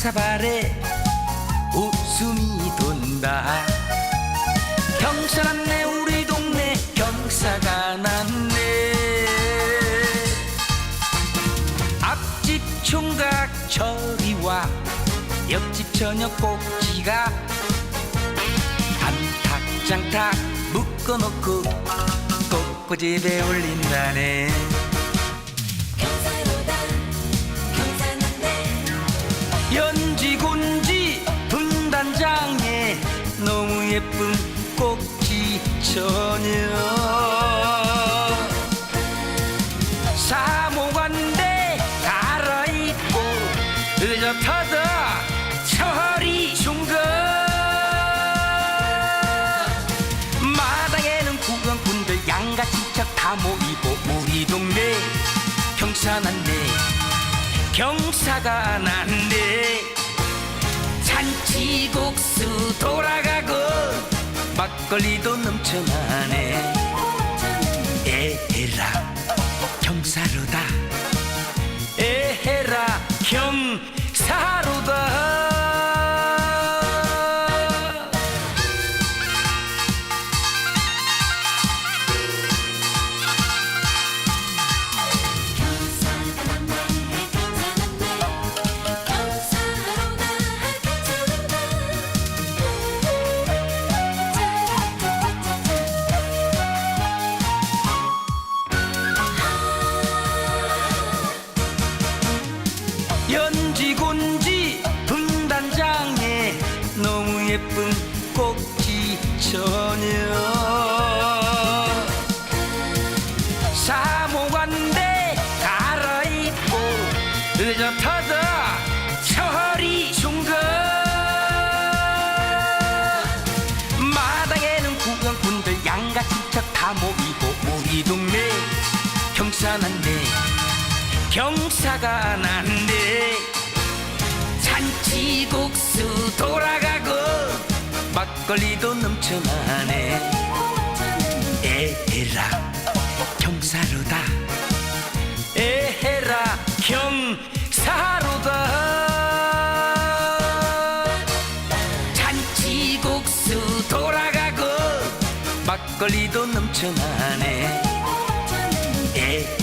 한 사발에 웃음이 돈다. 경사 났네 우리 동네 경사가 났네. 앞집 총각 저리와 옆집 저녁 꼭지가 안탁 장탁 묶어놓고 꽃꽂이에 올린다네 예쁜 꼭지 처녀. 사모관대 갈아입고 의젓하다 철이 중거 마당에는 구경꾼들 양같이 척다 모이고 우리 동네 경사났네 경사가 났네. 잔치국수 돌아가고 막걸리도 넘쳐나네. 에헤라 연지곤지 분단장에 너무 예쁜 꼭지 처녀. 사모관대 갈아입고 의젓하다 철이 중거. 마당에는 구경꾼들 양같이 척다 모이고 우리 동네 경사났네 경사가 났네 잔치국수 돌아가고 막걸리도 넘쳐나네. 에헤라 경사로다. 에헤라 경사로다. 잔치국수 돌아가고 막걸리도 넘쳐나네. 에헤라